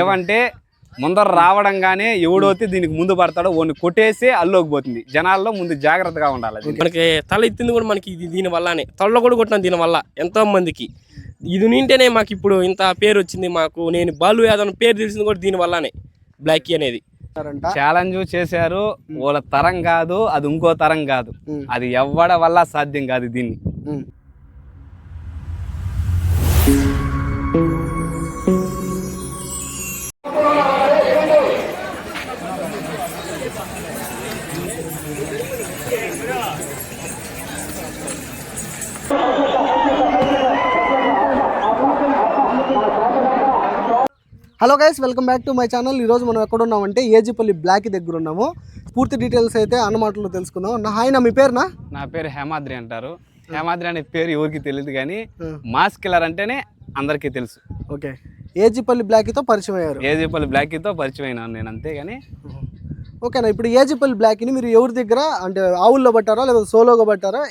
ఏమంటే ముందర రావడంగానే ఎవడైతే దీనికి ముందు పడతాడో వాడిని కొట్టేసి అల్లోకి పోతుంది. జనాల్లో ముందు జాగ్రత్తగా ఉండాలి. మనకి తల ఎత్తింది కూడా మనకి ఇది దీని వల్లనే. తలలో కూడా కొట్టిన దీని వల్ల ఎంతో మందికి. ఇది నింటేనే మాకు ఇప్పుడు ఇంత పేరు వచ్చింది మాకు. నేను బాలు యాదవ్ పేరు తెలిసింది కూడా దీని వల్లనే. బ్లాక్ అనేది. అంటారంట ఛాలెంజ్ చేశారు. వాళ్ళ తరం కాదు అది ఇంకో తరం కాదు. అది ఎవ్వడ వల్ల సాధ్యం కాదు దీన్ని. Hello guys welcome back to my channel ఈరోజు మనం ఎక్కడ ఉన్నామంటే ఏజిపల్లి బ్లాక్ దగ్గర ఉన్నాము. పూర్తి డీటెయిల్స్ అయితే అన్న మాటల్లో తెలుసుకుందాం. నా హాయ్ నా మీ పేరునా నా? పేరు హేమాద్రి అంటారు. హేమాద్రి అనే పేరు ఎవరికి తెలియదు కానీ. మాస్ కిల్లర్ అంటేనే అందరికీ తెలుసు. ఓకే ఏజిపల్లి బ్లాక్తో పరిచయం అయ్యారు. ఏజేపల్లి బ్లాక్తో పరిచయం అయినాను నేను అంతేగాని ఓకేనా? ఇప్పుడు ఏజిపల్లి బ్లాక్ని మీరు ఎవరి దగ్గర అంటే ఆవుల్లో పట్టారా లేదా సోలోగా పట్టారా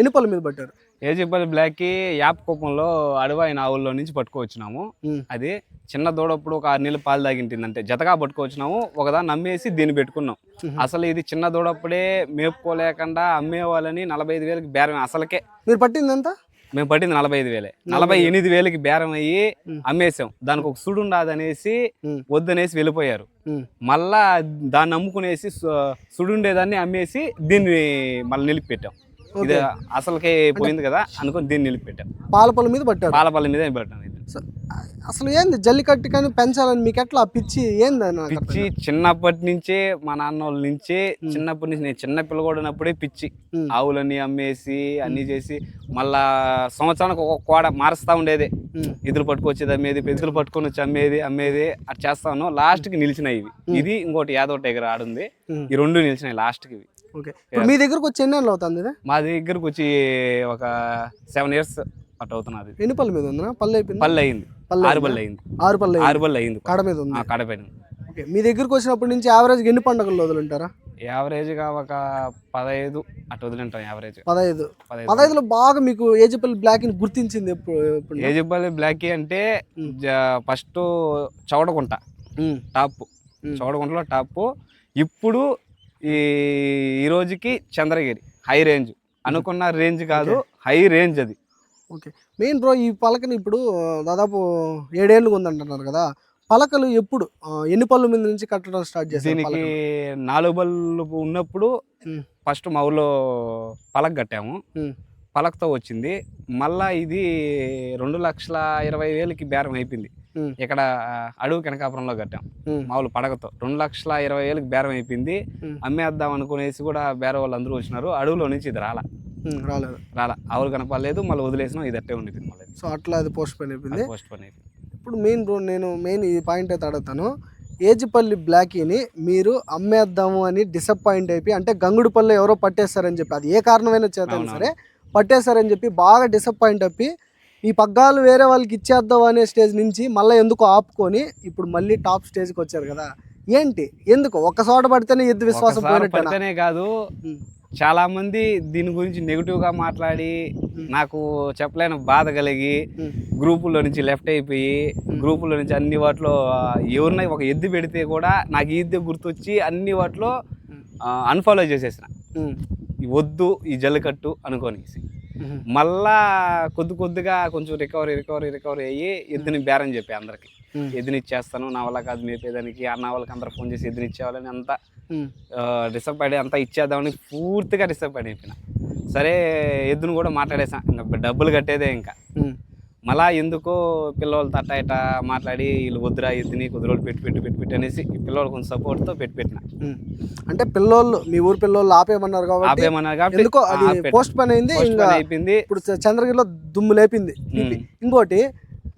ఎనుపల మీద పట్టారు? ఏజేపల్లి బ్లాక్కి యాప్ కుప్పంలో అడవాయిన ఆవుల్లో నుంచి పట్టుకోవచ్చినాము. అది చిన్న దూడప్పుడు ఒక ఆరు నెలలు పాలు తాగింటిందంటే జతగా పట్టుకొచ్చినాము ఒకదాన్ని నమ్మేసి దీన్ని పెట్టుకున్నాం. అసలు ఇది చిన్న దూడప్పుడే మేపుకోలేకుండా అమ్మేవాళ్ళని నలభై ఐదు వేలకి బేరం అసలుకే. మీరు పట్టింది ఎంత? మేము పట్టింది నలభై ఐదు వేలే. నలభై ఎనిమిది వేలకి బేరం అయ్యి మ్మ్. అమ్మేసాం. దానికి ఒక సుడు ఉండదనేసి. వద్దనేసి వెళ్ళిపోయారు. మళ్ళా దాన్ని నమ్ముకునేసి సు- సుడుండేదాన్ని అమ్మేసి దీన్ని మళ్ళీ నిలిపిపెట్టాం. ఇది అసలుకే పోయింది కదా అనుకొని దీన్ని నిలిపిపెట్టాం. పాలపల్ల మీద పట్టారు. పాలపల్లి మీద పెట్టాం అసలు ఏంది జల్లికట్టు కానీ పెంచాలని మీకు ఎట్లా పిచ్చి? ఏంది పిచ్చి చిన్నప్పటి నుంచే మా నాన్న వాళ్ళ నుంచే చిన్నప్పటి నుంచి నేను చిన్న పిల్లగొడినప్పుడే పిచ్చి. ఆవులన్నీ అమ్మేసి అన్ని చేసి మళ్ళా సంవత్సరానికి ఒక కోడ మారుస్తా ఉండేది. ఇదులు పట్టుకొచ్చేది అమ్మేది పెద్దలు పట్టుకొని వచ్చి అమ్మేది అమ్మేది అట్లా చేస్తాను లాస్ట్కి నిలిచినాయి ఇవి. ఇది ఇంకోటి యాదవ్ టైగర్ ఆడుంది. ఈ రెండు నిలిచినాయి లాస్ట్కి ఇవి. ఓకే. మీ దగ్గరకు వచ్చి ఎన్ని అవుతుంది మా దగ్గరకు వచ్చి ఒక సెవెన్ ఇయర్స్ అట్ అవుతున్నది. ఎన్ని మీద ఉందా పల్లె అయిపోయింది? పళ్ళు అయింది. పళ్ళు ఆరు బళ్ళు అయింది. ఆరు పల్లె ఆరు బళ్ళు అయింది. కాడ మీద ఉంది. కడపైన ఓకే మీ దగ్గరకు వచ్చినప్పటి నుంచి యావరేజ్ ఎన్ని పండుగలు వదులుంటారా యావరేజ్గా ఒక పదహైదు అటు వదిలింటాం యావరేజ్. పదహైదు. పదహైదు. పదహైదులో బాగా మీకు ఏజిపల్లి బ్లాక్ని గుర్తించింది ఎప్పుడు? ఏజిబల్ బ్లాక్ అంటే ఫస్ట్ చౌడగుంట. టాప్. చౌడగుంటలో టాప్. ఇప్పుడు ఈ ఈ రోజుకి చంద్రగిరి. High range. అనుకున్న రేంజ్ కాదు హై రేంజ్ అది. ఓకే మెయిన్ బ్రో ఈ పలకని ఇప్పుడు దాదాపు ఏడేళ్ళు ఉందంటున్నారు కదా పలకలు ఎప్పుడు ఎన్ని పళ్ళు మీద నుంచి కట్టడం స్టార్ట్ చేశారు దీనికి? నాలుగు బళ్ళు ఉన్నప్పుడు. ఫస్ట్ మా ఊళ్ళో పలక కట్టాము. పలకతో వచ్చింది. మళ్ళా ఇది రెండు లక్షల ఇరవై వేలకి బేరం అయిపోయింది. ఇక్కడ అడవి కనకాపురంలో కట్టాం. మామూలు పడగతో రెండు లక్షల ఇరవై వేలకు బేరం అయిపోయింది. అమ్మేద్దాం అనుకునేసి కూడా బేర వాళ్ళు అందరూ వచ్చినారు. అడవిలో నుంచి ఇది రాలా. రాలేదు. రాలా. ఆవులు కనపడలేదు. మళ్ళీ వదిలేసినాం. ఇది అట్టే ఉండిపోయింది మళ్ళీ. సో అట్లా అది పోస్ట్ పోయిన అయిపోయింది. పోస్ట్ పని అయిపోయింది. ఇప్పుడు మెయిన్ నేను మెయిన్ ఈ పాయింట్ అయితే అడుగుతాను. ఏజిపల్లి బ్లాకీని మీరు అమ్మేద్దాము అని డిసప్పాయింట్ అయిపోయి అంటే గంగుడుపల్లి ఎవరో పట్టేస్తారని చెప్పి అది ఏ కారణమైన అవునవును. సరే పట్టేస్తారని చెప్పి బాగా డిసప్పాయింట్ అయిపోయి ఈ పగ్గాలు వేరే వాళ్ళకి ఇచ్చేద్దాం అనే స్టేజ్ నుంచి మళ్ళీ ఎందుకు ఆపుకొని ఇప్పుడు మళ్ళీ టాప్ స్టేజ్కి వచ్చారు కదా? ఏంటి? ఎందుకు? ఒక్క చోట పడితేనే ఎద్దు విశ్వాసం పడితేనే కాదు. చాలా మంది దీని గురించి నెగిటివ్గా మాట్లాడి నాకు చెప్పలేని బాధ కలిగి. గ్రూపుల్లో నుంచి లెఫ్ట్ అయిపోయి గ్రూపుల్లో నుంచి అన్ని వాటిలో ఎవరినై ఒక ఎద్దు పెడితే కూడా నాకు ఈ ఎద్దు గుర్తొచ్చి అన్ని వాటిలో అన్ఫాలో చేసేసిన. వద్దు ఈ జల్లికట్టు అనుకోనేసి. మళ్ళా కొద్ది కొద్దిగా కొంచెం రికవరీ రికవరీ రికవరీ అయ్యి ఎద్దుని బేరం చెప్పి అందరికి. ఎద్దుని ఇచ్చేస్తాను నా వల్ల కాదు మేపేదానికి అన్న వాళ్ళకి అందరు ఫోన్ చేసి ఎద్దుని ఇచ్చేవాళ్ళని అంతా ఉమ్. డిసప్పాయింట్ అంతా ఇచ్చేద్దామని పూర్తిగా డిసప్పాయింట్ అయిపోయిన సరే ఎద్దును కూడా మాట్లాడేసా ఇంకా డబ్బులు కట్టేదే ఇంకా. మళ్ళా ఎందుకో పిల్లలు తట్ట ఇట మాట్లాడి వీళ్ళు వద్దురా ఎద్దుని కొద్ది రోజులు పెట్టి పెట్టి పెట్టి పెట్టి అనేసి పిల్లలు కొంచెం సపోర్ట్తో పెట్టి పెట్టిన. అంటే పిల్లోళ్ళు మీ ఊరు పిల్లోళ్ళు ఆపేయమన్నారు కాబట్టి ఆపేమన్నారు కాబట్టి ఎందుకో అది. పోస్ట్ పని అయింది ఇంకా అయిపోయింది ఇప్పుడు చంద్రగిరిలో దుమ్ము లేపింది. ఇంకోటి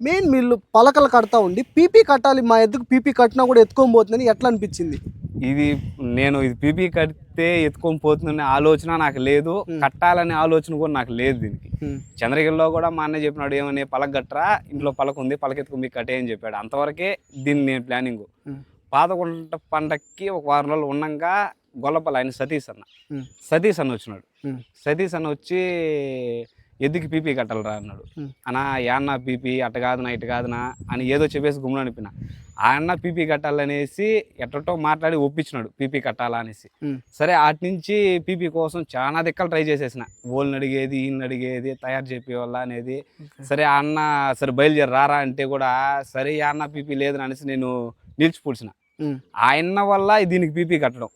మెయిన్ వీళ్ళు పలకలు కడతా ఉండి పీపీ కట్టాలి మా ఎద్దుకు పీపీ కట్టినా కూడా ఎత్తుకొని పోతుందని ఎట్లా అనిపించింది ఇది నేను ఇది పీపీ కడితే ఎత్తుకొని పోతుందనే ఆలోచన నాకు లేదు. కట్టాలనే ఆలోచన కూడా నాకు లేదు దీనికి. చంద్రగిరిలో కూడా మా అన్న చెప్పినాడు ఏమని పలక గట్రా ఇంట్లో పలక ఉంది పలక ఎత్తుకుని మీకు కట్టే అని చెప్పాడు. అంతవరకే దీన్ని నేను ప్లానింగ్. పాతకుంట పండక్కి ఒక వారం రోజులు ఉన్నాక గొల్లపల్లి ఆయన సతీష్ అన్న. సతీష్ అన్న వచ్చినాడు. సతీష్ అన్న వచ్చి ఎద్దుకి పీపీ కట్టాలరా అన్నాడు. అన్నా యాన్న పీపీ అట్ట కాదునా ఇటు కాదునా అని ఏదో చెప్పేసి గుమ్మని అనిపిన. ఆ అన్న పీపీ కట్టాలనేసి ఎట్టటో మాట్లాడి ఒప్పించినాడు పీపీ కట్టాలా అనేసి. సరే అటు నుంచి పీపీ కోసం చాలా దిక్కలు ట్రై చేసేసిన. ఓళ్ళని అడిగేది ఈయన అడిగేది తయారు చేపేవాళ్ళ అనేది. సరే ఆ అన్న సరే బయలుదేరి రారా అంటే కూడా సరే అన్న పీపీ లేదని అనేసి నేను నిలిచిపూడ్చిన. ఉమ్. ఆ అన్న వల్ల దీనికి పీపీ కట్టడం.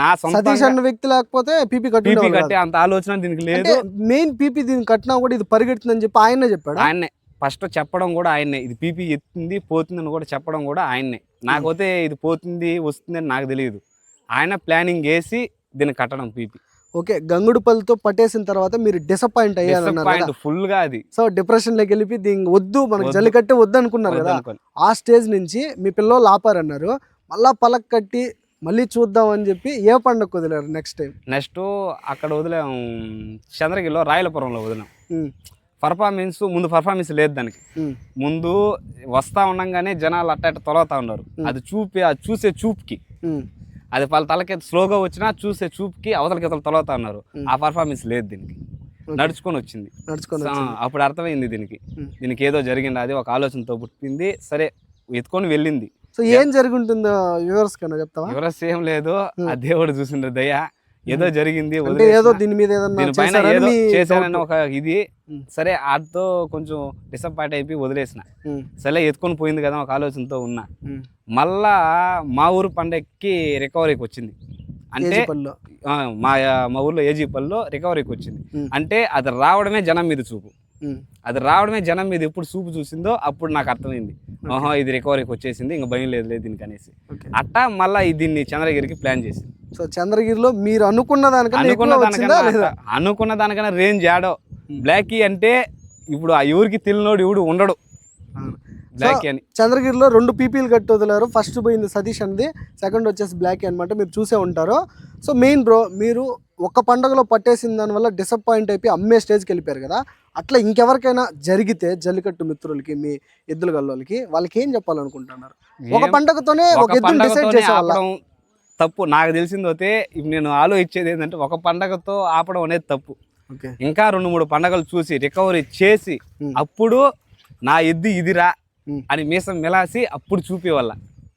నా సతీష్ సొంత అన్న వ్యక్తి లేకపోతే పీపీ కట్టి పీపీ కట్టే. అంత ఆలోచన దీనికి లేదు. మెయిన్ పీపీ దీన్ని కట్టినా కూడా ఇది పరిగెడుతుందని చెప్పి ఆయనే చెప్పాడు? ఆయన్నే. ఫస్ట్ చెప్పడం కూడా ఆయన్నే. ఇది పీపీ ఎత్తుంది పోతుందని కూడా చెప్పడం కూడా ఆయన్నే. నాకైతే ఇది పోతుంది వస్తుంది అని నాకు తెలియదు. ఆయన ప్లానింగ్ వేసి దీన్ని కట్టడం పీపీ. ఓకే గంగుడుపల్లితో పట్టేసిన తర్వాత మీరు డిసప్పాయింట్ పాయింట్ ఫుల్గా అది. సో డిప్రెషన్లోకి వెళ్ళి దీనికి వద్దు మనకు. జల్లికట్టే వద్దు అనుకున్నారు కదా. ఆ స్టేజ్ నుంచి మీ పిల్లలు ఆపారన్నారు. మళ్ళా పలక్ కట్టి మళ్ళీ చూద్దాం అని చెప్పి ఏ పండుగ వదిలేరు నెక్స్ట్ టైం నెక్స్ట్ అక్కడ వదిలేం చంద్రగిరిలో రాయలపురంలో వదిలాం. పర్ఫార్మెన్స్ ముందు పర్ఫార్మెన్స్ లేదు దానికి. ముందు వస్తా ఉండంగానే జనాలు అట్ట ఇట్ట తొలగుతా ఉన్నారు. అది చూపి అది చూసే చూపుకి. అది వాళ్ళ తలకి స్లోగా వచ్చినా చూసే చూపుకి అవతలకి ఇతలు తొలగుతా ఉన్నారు. ఆ పర్ఫార్మెన్స్ లేదు దీనికి. నడుచుకొని వచ్చింది. నడుచుకొని. అప్పుడు అర్థమైంది దీనికి. దీనికి ఏదో జరిగింది అది ఒక ఆలోచనతో పుట్టింది. సరే ఎత్తుకొని వెళ్ళింది. సో ఏం జరుగుంటుందో వ్యూవర్స్ కన్నా చెప్తావా? ఎవరస్ ఏం లేదు. ఆ దేవుడు చూసిండ్రు దయ. ఏదో జరిగింది అంటే ఏదో. దీని మీద ఏదన్నా ఏదో doubt. ఒక ఇది. ఉమ్. సరే ఆడితో కొంచెం డిసప్పాయింట్ అయిపోయి వదిలేసిన. సరే ఎత్తుకొని పోయింది కదా ఒక ఆలోచనతో ఉన్నా. మళ్ళా మా ఊరు పండక్కి రికవరీకి వచ్చింది. అంటే మా మా ఊర్లో ఏజీపల్లో రికవరీకి వచ్చింది. అంటే అది రావడమే జనం మీద చూపు. అది రావడమే జనం మీద ఎప్పుడు చూపు చూసిందో అప్పుడు నాకు అర్థమైంది. ఓహో ఇది రికవరీకి వచ్చేసింది ఇంకా భయం లేదు లేదు దీనికి అనేసి. అట్టా మళ్ళీ దీన్ని చంద్రగిరికి ప్లాన్ చేసింది. సో చంద్రగిరిలో మీరు అనుకున్న దానికన్నా అనుకున్న దానికన్నా అనుకున్న దానికన్నా రేంజ్ ఆడో బ్లాకీ అంటే ఇప్పుడు ఆ ఎవరికి తెలియనోడు ఎవడు ఉండడు. బ్లాకీ అని. చంద్రగిరిలో రెండు పీపీలు కట్టి వదిలారు. ఫస్ట్ పోయింది సతీష్ అంది సెకండ్ వచ్చేసి బ్లాక్ అనమాట మీరు చూసే ఉంటారు. సో మెయిన్ బ్రో మీరు ఒక పండుగలో పట్టేసిన దానివల్ల డిసప్పాయింట్ అయిపోయి అమ్మే స్టేజ్కి వెళ్ళిపోయారు కదా. అట్లా ఇంకెవరికైనా జరిగితే జల్లికట్టు మిత్రులకి మీ ఎద్దుల గల్లోలకి వాళ్ళకి ఏం చెప్పాలనుకుంటున్నారు? ఒక పండుగతోనే ఒక ఎద్దును డిసైడ్ చేసేవాళ్ళ తప్పు. నాకు తెలిసింది అయితే నేను ఆలోచించేది ఏంటంటే ఒక పండగతో ఆపడం అనేది తప్పు. ఓకే. ఇంకా రెండు మూడు పండగలు చూసి రికవరీ చేసి. అప్పుడు నా ఎద్దు ఇదిరా. అని మీసం మెలాసి అప్పుడు చూపేవాళ్ళ.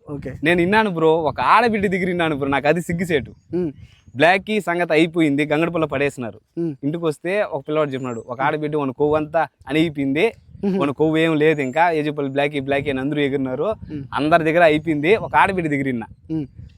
ఓకే. నేను విన్నాను బ్రో ఒక ఆడబిడ్డ దగ్గర విన్నాను బ్రో నాకు అది సిగ్గుసేటు బ్లాక్ సంగతి అయిపోయింది గంగడపల్ల పడేసినారు. ఇంటికి వస్తే ఒక పిల్లవాడు చెప్పినాడు ఒక ఆడబిడ్డ మన కొవ్వు అంతా అనిగిపోయింది మన కొవ్వు ఏం లేదు ఇంకా. ఏజపల్లి బ్లాక్ బ్లాక్ అని అందరూ ఎగిరినారు. అందరి దగ్గర అయిపోయింది. ఒక ఆడబిడ్డ దగ్గర.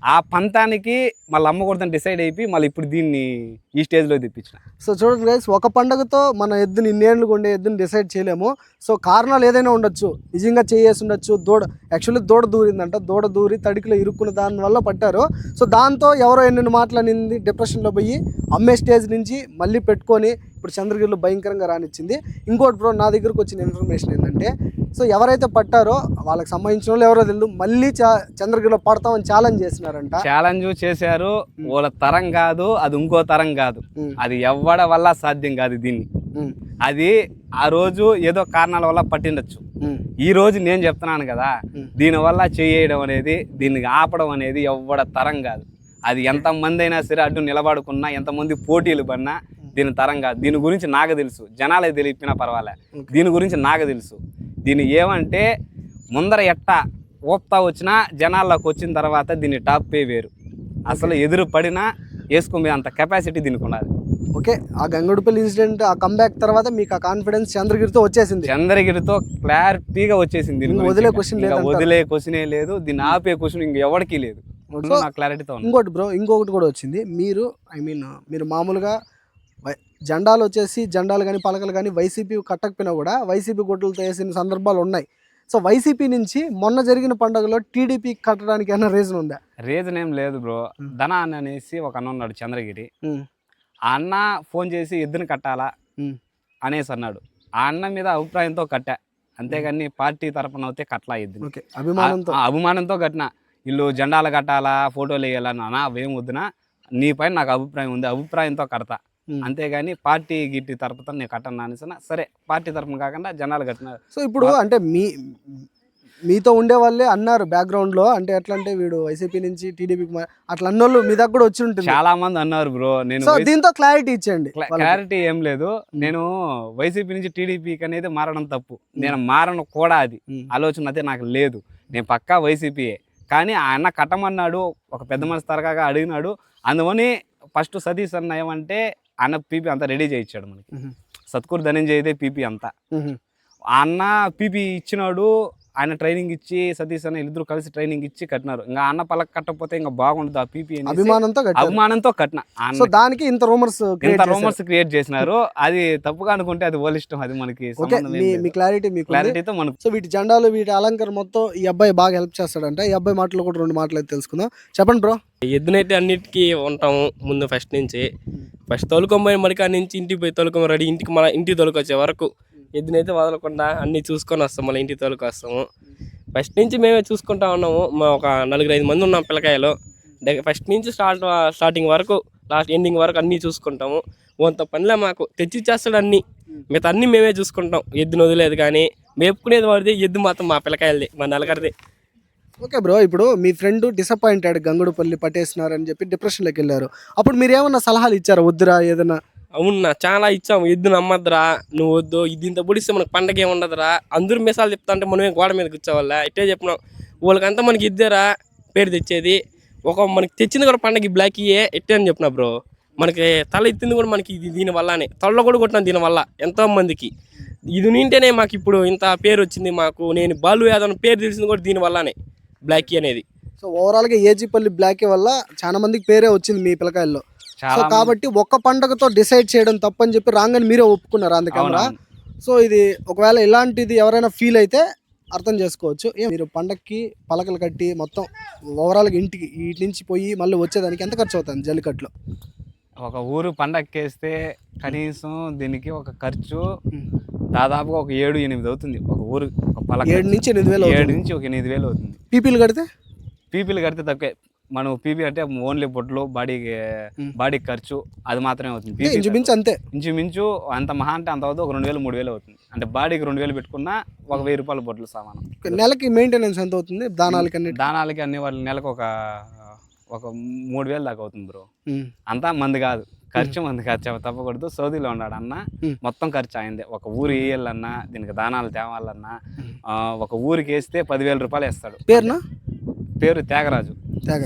ఆ పంతానికి మళ్ళీ అమ్మకూడదని డిసైడ్ అయిపోయి మళ్ళీ ఇప్పుడు దీన్ని ఈ స్టేజ్లో తెప్పించిన. సో చూడండి గైస్ ఒక పండగతో మన ఎద్దుని ఇన్నేళ్ళు ఉండే ఎద్దుని డిసైడ్ చేయలేము. సో కారణాలు ఏదైనా ఉండొచ్చు. నిజంగా చేయేసి ఉండొచ్చు దూడ యాక్చువల్లీ దూడ దూరిందంట. దూడ దూరి తడికిలో ఇరుక్కున్న దాని వల్ల పట్టారు. సో దాంతో ఎవరో ఎన్ని మాట్లాడింది డిప్రెషన్లో పోయి అమ్మే స్టేజ్ నుంచి మళ్ళీ పెట్టుకొని ఇప్పుడు చంద్రగిరిలో భయంకరంగా రానిచ్చింది. ఇంకోటి బ్రో నా దగ్గరకు వచ్చిన ఇన్ఫర్మేషన్ ఏంటంటే సో ఎవరైతే పట్టారో వాళ్ళకి సంబంధించిన వాళ్ళు ఎవరో తెలియదు మళ్ళీ చా చంద్రగిరిలో పడతామని ఛాలెంజ్ చేసినారంట ఛాలెంజ్ చేశారు. వాళ్ళ తరం కాదు అది ఇంకో తరం కాదు. అది ఎవ్వడ వల్ల సాధ్యం కాదు దీన్ని. అది ఆ రోజు ఏదో కారణాల వల్ల పట్టిండొచ్చు. ఈ రోజు నేను చెప్తున్నాను కదా ఉమ్. దీనివల్ల చేయడం అనేది దీన్ని ఆపడం అనేది ఎవ్వడ తరం కాదు. అది ఎంతమంది అయినా సరే అడ్డు నిలబడుకున్నా ఎంతమంది పోటీలు పడినా దీని తరం కాదు దీని గురించి నాకు తెలుసు. జనాలకు తెలిపినా పర్వాలే. దీని గురించి నాకు తెలుసు. దీన్ని ఏమంటే ముందర ఎట్ట ఓప్తా వచ్చినా జనాల్లోకి వచ్చిన తర్వాత దీన్ని టాప్ పే వేరు. అసలు ఎదురు పడినా వేసుకునే అంత కెపాసిటీ దీనికి ఉన్నది ఓకే. ఆ గంగడుపల్లి ఇన్సిడెంట్ ఆ కంబ్యాక్ తర్వాత మీకు ఆ కాన్ఫిడెన్స్ చంద్రగిరితో వచ్చేసింది. చంద్రగిరితో క్లారిటీగా వచ్చేసింది దీని వదిలే ఇంకా లేదంటారు. వదిలే క్వశ్చనే లేదు. దీన్ని ఆపే క్వశ్చన్ ఇంక ఎవరికి లేదు. క్లారిటీతో ఇంకోటి బ్రో ఇంకొకటి కూడా వచ్చింది. మీరు ఐ మీన్ మీరు మామూలుగా జెండాలు వచ్చేసి జెండాలు కానీ పలకలు కానీ వైసీపీ కట్టకపోయినా కూడా వైసీపీ గుడ్డలతో వేసిన సందర్భాలు ఉన్నాయి సో వైసీపీ నుంచి మొన్న జరిగిన పండుగలో టీడీపీ కట్టడానికి ఏమైనా రీజన్ ఉందా? రీజన్ ఏం లేదు బ్రో. ధన అన్న అనేసి ఒక అన్న ఉన్నాడు చంద్రగిరి. ఆ అన్న ఫోన్ చేసి ఎద్దును కట్టాలా? అనేసి అన్నాడు. ఆ అన్న మీద అభిప్రాయంతో కట్టా. అంతేగాని పార్టీ తరపున అయితే కట్టలా ఎద్దుని ఓకే. అభిమానంతో. అభిమానంతో కట్టిన. వీళ్ళు జెండాలు కట్టాలా? ఫోటోలు వేయాలా? అనా అవేం వద్దునా? నీ పైన నాకు అభిప్రాయం ఉంది. అభిప్రాయంతో కడతా. అంతేగాని పార్టీ గిట్టి తరపుతో నేను కట్టను అనేసిన సరే పార్టీ తరపున కాకుండా జనాలు కట్టిన సో ఇప్పుడు అంటే మీ మీతో ఉండే వాళ్ళే అన్నారు బ్యాక్గ్రౌండ్లో అంటే ఎట్లా అంటే వీడు వైసీపీ నుంచి టీడీపీకి అట్లా అన్నోళ్ళు మీ దగ్గర కూడా వచ్చి ఉంటుంది చాలా మంది అన్నారు బ్రో. నేను సో దీంతో క్లారిటీ ఇచ్చేయండి వాళ్ళకి. క్లారిటీ ఏం లేదు. నేను వైసీపీ నుంచి టీడీపీకి అనేది మారడం తప్పు. నేను మారను కూడా అది. ఆలోచన అయితే నాకు లేదు. నేను పక్కా వైసీపీయే. కానీ ఆ అన్న కట్టమన్నాడు ఒక పెద్ద మనసు తరగాగా అడిగినాడు. అందువని ఫస్ట్ సతీష్ అన్న ఏమంటే అన్న పీపీ అంతా రెడీ చేయించాడు మనకి. సత్కూర్ ధనంజయదే పీపీ అంతా. అన్న పీపీ ఇచ్చినాడు ఆయన ట్రైనింగ్ ఇచ్చి సతీష్ అన్న ఇద్దరు కలిసి ట్రైనింగ్ ఇచ్చి కట్టినారు. ఇంకా అన్న పలక కట్టకపోతే ఇంకా బాగుండదు ఆ పీపీ అభిమానంతో అభిమానంతో కట్టిన. సో దానికి ఇంత రూమర్స్ ఇంత రూమర్స్ క్రియేట్ చేసినారు. అది తప్పుగా అనుకుంటే అది వాళ్ళ ఇష్టం. అది మనకి మీ మీ క్లారిటీ మీకు ఉంది. క్లారిటీతో మనకు సో వీటి జెండాలు వీటి అలంకరణ మొత్తం ఈ అబ్బాయి బాగా హెల్ప్ చేస్తాడంట. ఈ అబ్బాయి మాటలు కూడా రెండు మాటలు అయితే తెలుసుకుందాం. చెప్పండి బ్రో ఎద్దునైతే అన్నిటికీ ఉంటాము ముందు ఫస్ట్ నుంచి. ఫస్ట్ తోలుకొని మరికా నుంచి ఇంటికి పోయి తోలుకొని రెడీ ఇంటికి మన ఇంటికి తోలుకొచ్చే వరకు ఎద్దునైతే వదలకుండా అన్నీ చూసుకొని వస్తాం మళ్ళీ ఇంటి తోలుకు వస్తాము. ఫస్ట్ నుంచి మేమే చూసుకుంటా ఉన్నాము. మా ఒక నలుగురు ఐదు మంది ఉన్నాం పిల్లకాయలు. ఫస్ట్ నుంచి స్టార్ట్ స్టార్టింగ్ వరకు లాస్ట్ ఎండింగ్ వరకు అన్నీ చూసుకుంటాము. కొంత పనిలే మాకు. తెచ్చి చేస్తాడు అన్ని. మిగతా అన్నీ మేమే చూసుకుంటాం. ఎద్దును వదిలేదు కానీ మేపుకునేది వాడిది ఎద్దు మాత్రం మా పిల్లకాయలది మా నలగరిది ఓకే బ్రో ఇప్పుడు మీ ఫ్రెండ్ డిసప్పాయింటెడ్ గంగుడుపల్లి పట్టేసినారని చెప్పి డిప్రెషన్లోకి వెళ్ళారు. అప్పుడు మీరు ఏమన్నా సలహాలు ఇచ్చారా? వద్దురా ఏదైనా అవునా చాలా ఇచ్చాము. ఎద్దు నమ్మద్దురా నువ్వు వద్దు ఇది ఇంత పొడిస్తే మనకు పండగ ఏమి ఉండదురా అందరూ మిసాలు చెప్తా అంటే మనమే గోడ మీద కూర్చోవాలా? ఇట్టే చెప్పినాం. వాళ్ళకంతా మనకి ఇద్దేరా పేరు తెచ్చేది. ఒక మనకి తెచ్చింది కూడా పండగ బ్లాక్ ఇయే ఇట్టే అని చెప్పిన బ్రో. మనకి తల ఎత్తింది కూడా మనకి ఇది దీని వల్లనే. తలలో కూడా కొట్టిన దీనివల్ల ఎంతో మందికి. ఇది నింటేనే మాకు ఇప్పుడు ఇంత పేరు వచ్చింది మాకు. నేను బాలు యాదవ్ పేరు తెలిసింది కూడా దీని వల్లనే బ్లాక్ అనేది. సో ఓవరాల్గా ఏజీపల్లి బ్లాక్ వల్ల చాలా మందికి పేరే వచ్చింది మీ పిల్లకాయల్లో. సో కాబట్టి ఒక్క పండగతో డిసైడ్ చేయడం తప్పని చెప్పి రాగానే మీరే ఒప్పుకున్నారు అందుకే అవునవును. సో ఇది ఒకవేళ ఇలాంటిది ఎవరైనా ఫీల్ అయితే అర్థం చేసుకోవచ్చు. మీరు పండక్కి పలకలు కట్టి మొత్తం ఓవరాల్గా ఇంటికి ఇటు నుంచి పోయి మళ్ళీ వచ్చేదానికి ఎంత ఖర్చు అవుతుంది జల్లికట్లో ఒక ఊరు పండక్కేస్తే కనీసం దీనికి ఒక ఖర్చు దాదాపుగా ఒక ఏడు ఎనిమిది అవుతుంది ఒక ఊరు ఒక పలక ఏడు నుంచి ఎనిమిది వేలు ఏడు నుంచి ఒక ఎనిమిది వేలు అవుతుంది. పీపీలు కడితే? పీపీలు కడితే తక్కువే. మనం పీపీ అంటే ఓన్లీ బొట్లు బాడీకి మ్. బాడీకి ఖర్చు అది మాత్రమే అవుతుంది. ఇంచుమించు అంతే. ఇంచుమించు అంత మహా అంటే అంత అవుతుంది ఒక రెండు వేలు మూడు వేలు అవుతుంది. అంటే బాడీకి రెండు వేలు పెట్టుకున్నా ఒక వెయ్యి రూపాయల బొట్లు సామానం. నెలకి మెయింటెనెన్స్ ఎంత అవుతుంది? దానాలకి అన్నిటి? దానాలకి అన్ని వాళ్ళ నెలకు ఒక ఒక మూడు వేలు దాకా అవుతుంది బ్రో. అంతా మంది కాదు. ఖర్చు మంది ఖర్చు తప్పకూడదు. సౌదీలో ఉన్నాడు అన్న. మొత్తం ఖర్చు అయిందే. ఒక ఊరు వేయాలన్నా దీనికి దానాలు తేవాలన్నా ఒక ఊరికి వేస్తే పదివేల రూపాయలు వేస్తాడు. పేరునా? పేరు త్యాగరాజు.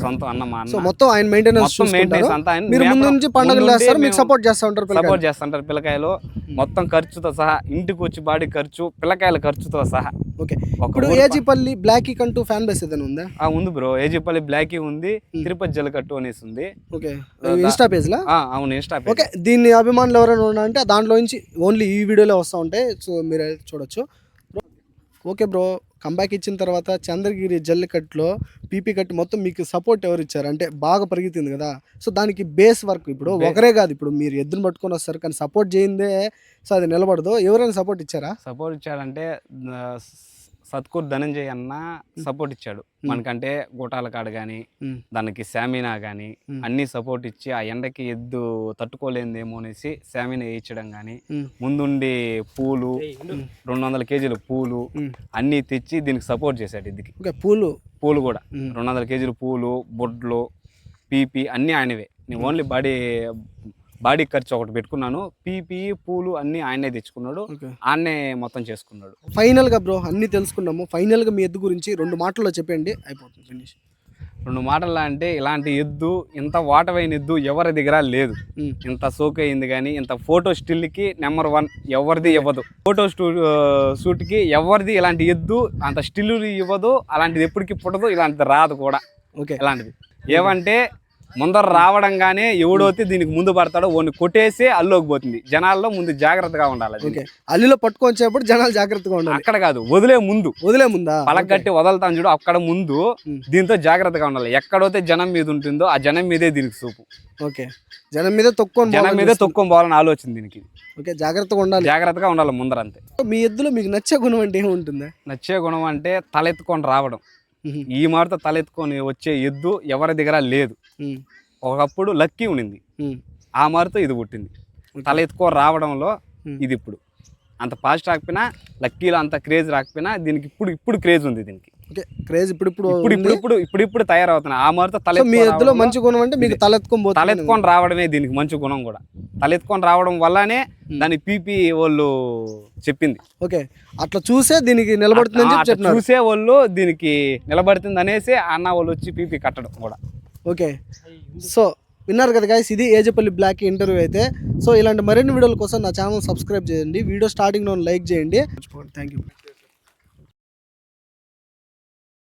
సొంత అన్న మా సో అన్న మొత్తం ఆయన మెయింటెనెన్స్ మొత్తం మెయింటెనెన్స్ అంతా ఆయన మీరు ముందు. నుంచి పండుగలు ఉంటే మీకు సపోర్ట్ చేస్తూ ఉంటారు పిల్లకాయలు. సపోర్ట్ చేస్తుంటారు పిల్లకాయలు. మొత్తం ఖర్చుతో సహా ఇంటికి వచ్చి బాడీ ఖర్చు పిల్లకాయల ఖర్చుతో సహా. ఓకే. ఒక ఇప్పుడు ఊరు ఏజీపల్లి బ్లాక్ కంటూ ఫ్యాన్ బేస్ ఏదైనా ఉందా? ఆ, ఉంది బ్రో. ఏజీపల్లి బ్లాక్ ఉంది తిరుపతి జలకట్టు అనేసి ఉంది. ఓకే. ఇన్స్టా పేజ్ లా? ఆ, అవును ఇన్స్టా పేజ్. ఓకే. దీన్ని అభిమానులు ఎవరైనా ఉన్నా అంటే దాంట్లో నుంచి ఓన్లీ ఈ వీడియోలో వస్తూ ఉంటాయి. సో మీరు చూడొచ్చు. Okay bro. కంబ్యాక్ ఇచ్చిన తర్వాత చంద్రగిరి జల్లికట్టులో పీపీ కట్టు మొత్తం మీకు సపోర్ట్ ఎవరు ఇచ్చారు? అంటే బాగా పెరుగుతుంది కదా. సో దానికి బేస్ వర్క్ ఇప్పుడు ఒకరే కాదు ఇప్పుడు మీరు ఎద్దును పట్టుకొని వస్తారు కానీ సపోర్ట్ చేయిందే సో అది నిలబడదు. ఎవరైనా సపోర్ట్ ఇచ్చారా? సపోర్ట్ ఇచ్చాడంటే ఆ, సత్కూర్ ధనంజయ్ అన్న సపోర్ట్ ఇచ్చాడు మనకంటే గోటాల కాడ కానీ. దానికి శామినా కానీ. అన్ని సపోర్ట్ ఇచ్చి ఆ ఎండకి ఎద్దు తట్టుకోలేందేమో అనేసి శామినా వేయించడం కానీ. ముందుండి పూలు రెండు వందల కేజీల పూలు. అన్నీ తెచ్చి దీనికి సపోర్ట్ చేశాడు ఎద్దుకి ఓకే పూలు పూలు కూడా. రెండు వందల కేజీల పూలు బొడ్లు పీపీ అన్నీ ఆయనవే నేను ఓన్లీ బాడీ బాడీ ఖర్చు ఒకటి పెట్టుకున్నాను. పీపీ పూలు అన్నీ ఆయనే తెచ్చుకున్నాడు. ఓకే. ఆయన్నే మొత్తం చేసుకున్నాడు. ఫైనల్గా బ్రో అన్ని తెలుసుకున్నాము. ఫైనల్గా మీ ఎద్దు గురించి రెండు మాటల్లో చెప్పండి అయిపోతుంది ఫినిష్ రెండు మాటలు అంటే ఇలాంటి ఎద్దు ఇంత వాటవైన ఎద్దు ఎవరి దగ్గర లేదు. ఇంత సోక్ అయింది కానీ ఇంత ఫోటో స్టిల్కి నెంబర్ వన్ ఎవరిది ఇవ్వదు. ఫోటో స్టూ షూట్కి ఎవరిది ఇలాంటి ఎద్దు అంత స్టిల్ ఇవ్వదు అలాంటిది ఎప్పటికి పుట్టదు ఇలాంటిది రాదు కూడా. ఓకే. ఇలాంటిది. ఏమంటే ముందర రావడంగానే ఎవడైతే దీనికి ముందు పడతాడో వాడిని కొట్టేసి అల్లోకి పోతుంది. జనాల్లో ముందు జాగ్రత్తగా ఉండాలి అల్లిలో పట్టుకొచ్చేప్పుడు జనాలు జాగ్రత్తగా ఉండాలి. అక్కడ కాదు వదిలే ముందు. వదిలే ముందా? పలకట్టి వదలుతాను చూడు అక్కడ ముందు. దీంతో జాగ్రత్తగా ఉండాలి. ఎక్కడైతే జనం మీద ఉంటుందో ఆ జనం మీదే దీనికి చూపు ఓకే. జనం మీద తొక్కుని జనం మీదే. తొక్కుని పోవాలని ఆలోచన దీనికి. ఓకే జాగ్రత్తగా ఉండాలి. జాగ్రత్తగా ఉండాలి ముందర అంతే మీ ఎద్దులో మీకు నచ్చే గుణం అంటే ఏముంటుంది? నచ్చే గుణం అంటే తలెత్తుకొని రావడం. ఈ మాటతో తలెత్తుకొని వచ్చే ఎద్దు ఎవరి దగ్గర లేదు. ఒకప్పుడు లక్కీ ఉండింది. ఆ మారుతో ఇది పుట్టింది. తలెత్తుకొని రావడంలో. ఇది ఇప్పుడు. అంత ఫాస్ట్ రాకపోయినా లక్కీలో అంత క్రేజ్ రాకపోయినా దీనికి ఇప్పుడు ఇప్పుడు క్రేజ్ ఉంది దీనికి. ఓకే క్రేజ్ ఇప్పుడు ఇప్పుడు ఇప్పుడు ఇప్పుడు ఇప్పుడు ఇప్పుడు తయారవుతున్నాయి ఆ మారితో తల మీ ఎద్దులో మంచి గుణం అంటే మీకు తలెత్తుకొని పోతుంది. తలెత్తుకొని రావడమే దీనికి మంచి గుణం కూడా. తలెత్తుకొని రావడం వల్లనే దాని పీపీ వాళ్ళు చెప్పింది. ఓకే. అట్లా చూసే దీనికి చెప్పినారు. చూసే వాళ్ళు దీనికి నిలబడుతుంది అనేసి అన్న వాళ్ళు వచ్చి పీపీ కట్టడం కూడా. ఓకే. సో విన్నారు కదా గాయస్ ఇది ఏజపల్లి బ్లాక్ ఇంటర్వ్యూ అయితే. సో ఇలాంటి మరిన్ని వీడియోల కోసం నా ఛానల్ సబ్స్క్రైబ్ చేయండి. వీడియో స్టార్టింగ్లో లైక్ చేయండి. Thank you